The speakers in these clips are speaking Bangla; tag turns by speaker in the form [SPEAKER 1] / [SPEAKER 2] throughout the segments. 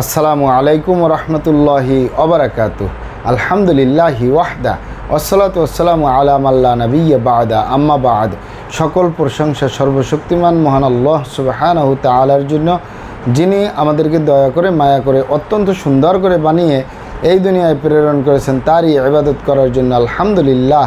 [SPEAKER 1] আসসালামু আলাইকুম রহমতুল্লাহি অবরাকাত আলহামদুলিল্লাহি ওয়াহদা ওসলাত ওসালামু আলাম আল্লাহ নবীয় বাদা। আম্মা বাদ, সকল প্রশংসা সর্বশক্তিমান মহান আল্লাহ সুবাহানহ তালার জন্য, যিনি আমাদেরকে দয়া করে, মায়া করে, অত্যন্ত সুন্দর করে বানিয়ে এই দুনিয়ায় প্রেরণ করেছেন, তারই ইবাদত করার জন্য আলহামদুলিল্লাহ।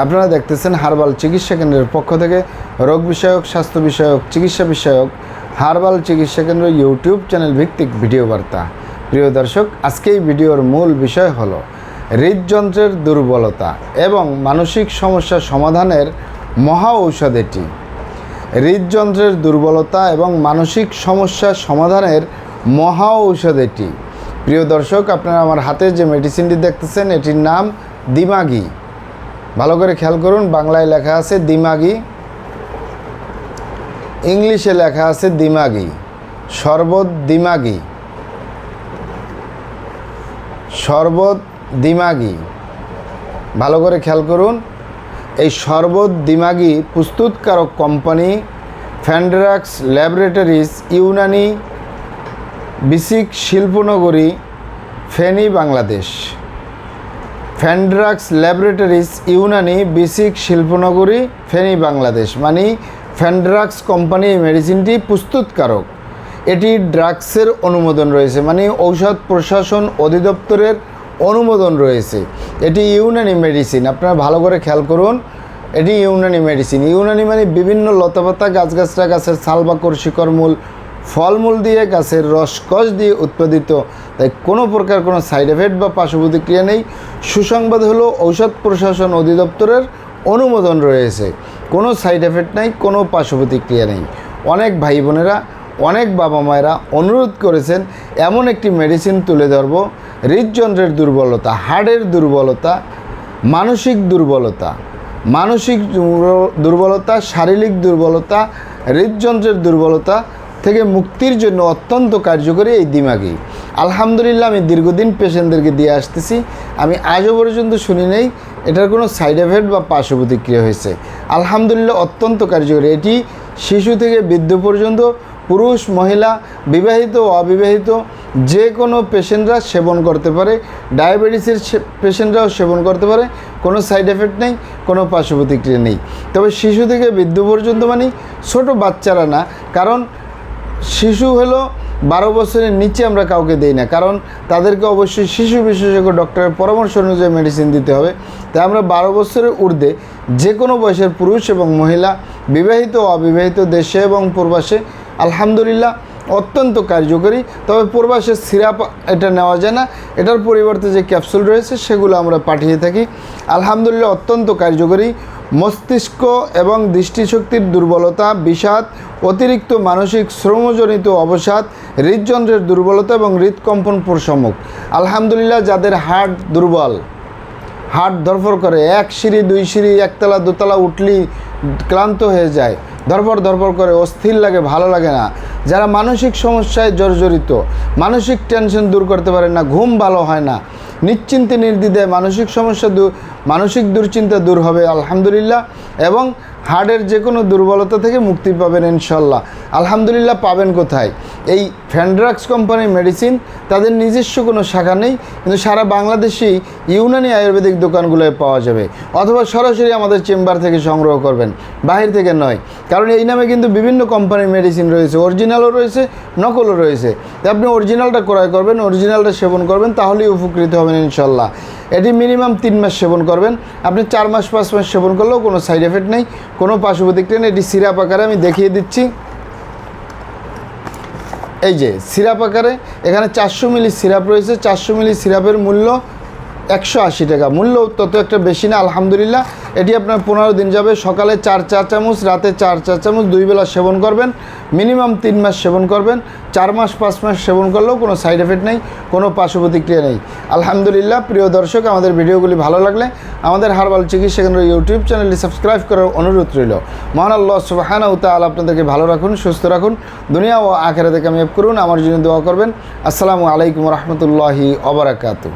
[SPEAKER 1] আপনারা দেখতেছেন হার্বাল চিকিৎসা কেন্দ্রের পক্ষ থেকে রোগ বিষয়ক, স্বাস্থ্য বিষয়ক, চিকিৎসা বিষয়ক, হার্বাল চিকিৎসা কেন্দ্র ইউটিউব চ্যানেল ভিত্তিক ভিডিও বার্তা। প্রিয় দর্শক, আজকে এই ভিডিওর মূল বিষয় হলো হৃদযন্ত্রের দুর্বলতা এবং মানসিক সমস্যা সমাধানের মহা ঔষধ এটি। হৃদযন্ত্রের দুর্বলতা এবং মানসিক সমস্যা সমাধানের মহা ঔষধ এটি। প্রিয় দর্শক, আপনারা আমার হাতে যে মেডিসিনটি দেখতেছেন, এটির নাম দিমাগি। ভালো করে খেয়াল করুন, বাংলায় লেখা আছে দিমাগি, ইংলিশে লেখা আছে দিমাগি, শরবত দিমাগি শরবত দিমাগি। ভালো করে খেয়াল করুন, এই শরবত দিমাগি প্রস্তুতকারক company, Fandrax laboratories, Unani, BSCIC শিল্পনগরী, Feni, Bangladesh. Fandrax laboratories Unani BSCIC শিল্পনগরী, Feni, Bangladesh. মানে ফ্যান্ড্রাক্স কোম্পানি এই মেডিসিনটি প্রস্তুতকারক। এটি ড্রাগসের অনুমোদন রয়েছে মানে ঔষধ প্রশাসন অধিদপ্তরের অনুমোদন রয়েছে। এটি ইউনানি মেডিসিন, আপনারা ভালো করে খেয়াল করুন, এটি ইউনানি মেডিসিন। ইউনানি মানে বিভিন্ন লতাপাতা গাছগাছরা গাছের সালবাকর শিকড়মূল, ফলমূল দিয়ে গাছের রসকস দিয়ে উৎপাদিত তাই কোনো প্রকার কোনো সাইড এফেক্ট বা পার্শ্ব প্রতিক্রিয়া নেই। সুসংবাদ হলো ঔষধ প্রশাসন অধিদপ্তরের অনুমোদন রয়েছে। কোনো সাইড এফেক্ট নাই, কোনো পার্শ্ব প্রতিক্রিয়া নেই। অনেক ভাই বোনেরা, অনেক বাবা মায়েরা অনুরোধ করেছেন, এমন একটি মেডিসিন তুলে ধরব। হৃদযন্ত্রের দুর্বলতা, হাড়ের দুর্বলতা, মানসিক দুর্বলতা মানসিক দুর্বলতা, শারীরিক দুর্বলতা, হৃদযন্ত্রের দুর্বলতা থেকে মুক্তির জন্য অত্যন্ত কার্যকরী এই দিমাগি। আলহামদুলিল্লাহ, আমি দীর্ঘদিন পেশেন্টদেরকে দিয়ে আসতেছি। আমি আজও পর্যন্ত শুনি নেই, এটার কোনো সাইড এফেক্ট বা পার্শ্ব প্রতিক্রিয়া হয়েছে। আলহামদুলিল্লাহ, অত্যন্ত কার্যকরী। এটি শিশু থেকে বৃদ্ধ পর্যন্ত, পুরুষ, মহিলা, বিবাহিত অবিবাহিত, যে কোনো পেশেন্টরা সেবন করতে পারে, ডায়াবেটিসের পেশেন্টরাও সেবন করতে পারে, কোনো সাইড এফেক্ট নেই, কোনো পার্শ্ব প্রতিক্রিয়া নেই। তবে শিশু থেকে বৃদ্ধ পর্যন্ত মানে ছোট বাচ্চারা না, কারণ শিশু হলো বারো বছরের নিচে আমরা কাউকে দেই না। কারণ তাদেরকে অবশ্যই শিশু বিশেষজ্ঞ ডক্টরের পরামর্শ অনুযায়ী মেডিসিন দিতে হবে। তাই আমরা বারো বছরের ঊর্ধ্বে যে কোনো বয়সের পুরুষ এবং মহিলা, বিবাহিত ও অবিবাহিত দেশে এবং প্রবাসে, আলহামদুলিল্লাহ, অত্যন্ত কার্যকরী। তবে প্রবাসের সিরাপ এটা নেওয়া যায় না। এটার পরিবর্তে যে ক্যাপসুল রয়েছে, সেগুলো আমরা পাঠিয়ে থাকি। আলহামদুলিল্লাহ, অত্যন্ত কার্যকরী। মস্তিষ্ক এবং দৃষ্টিশক্তির দুর্বলতা, বিষাদ, অতিরিক্ত মানসিক শ্রমজনিত অবসাদ, হৃদযন্ত্রের দুর্বলতা এবং হৃদকম্পন প্রশমক। আলহামদুলিল্লাহ, যাদের হার্ট দুর্বল হার্ট ধরফর করে, এক সিঁড়ি, দুই সিঁড়ি, একতলা, দোতলা উঠলি ক্লান্ত হয়ে যায়, ধরফর ধরফর করে, অস্থির লাগে, ভালো লাগে না। যারা মানসিক সমস্যায় জর্জরিত, মানসিক টেনশন দূর করতে পারে না, ঘুম ভালো হয় না। নিশ্চিন্তে নির্দ্বিধায় মানসিক সমস্যা দূর, মানসিক দুশ্চিন্তা দূর হবে, আলহামদুলিল্লাহ। এবং হার্টের যে কোনো দুর্বলতা থেকে মুক্তি পাবেন ইনশাল্লাহ। আলহামদুলিল্লাহ, পাবেন কোথায়? এই ফ্যান্ড্রাক্স কোম্পানির মেডিসিন তাদের নিজস্ব কোনো শাখা নেই, কিন্তু সারা বাংলাদেশেই ইউনানি আয়ুর্বেদিক দোকানগুলোয় পাওয়া যাবে। অথবা সরাসরি আমাদের চেম্বার থেকে সংগ্রহ করবেন, বাহির থেকে নয়। কারণ এই নামে কিন্তু বিভিন্ন কোম্পানির মেডিসিন রয়েছে অরিজিনালও রয়েছে, নকলও রয়েছে। আপনি অরিজিনালটা ক্রয় করবেন অরিজিনালটা সেবন করবেন, তাহলেই উপকৃত হবেন ইনশাল্লাহ। এটি মিনিমাম তিন মাস সেবন করবেন। আপনি চার মাস, পাঁচ মাস সেবন করলেও কোনো সাইড এফেক্ট নেই, কোনো পার্শ্ব প্রতিক্রিয়া নেই। এটি সিরাপ আকারে আমি দেখিয়ে দিচ্ছি। এই যে সিরাপ আকারে এখানে চারশো মিলি সিরাপ রয়েছে চারশো মিলি সিরাপের মূল্য একশো আশি টাকা। মূল্য তত একটা বেশি না, আলহামদুলিল্লাহ। এটি আপনার পনেরো দিন যাবে, সকালে চার চা চামচ, রাতে চার চা চামচ, দুই বেলা সেবন করবেন। মিনিমাম তিন মাস সেবন করবেন। চার মাস, পাঁচ মাস সেবন করলেও কোনো সাইড এফেক্ট নেই, কোনো পার্শ্ব প্রতিক্রিয়া নেই। আলহামদুলিল্লাহ, প্রিয় দর্শক, আমাদের ভিডিওগুলি ভালো লাগলে আমাদের হারবাল চিকিৎসা কেন্দ্র ইউটিউব চ্যানেলটি সাবস্ক্রাইব করার অনুরোধ রইল। মহান আল্লাহ সুবাহানা তাল আপনাদেরকে ভালো রাখুন, সুস্থ রাখুন। দুনিয়া ও আখেরাতে কামিয়াব করুন, আমার জন্য দোয়া করবেন। আসসালামু আলাইকুম রহমতুল্লাহি অবরাকাতু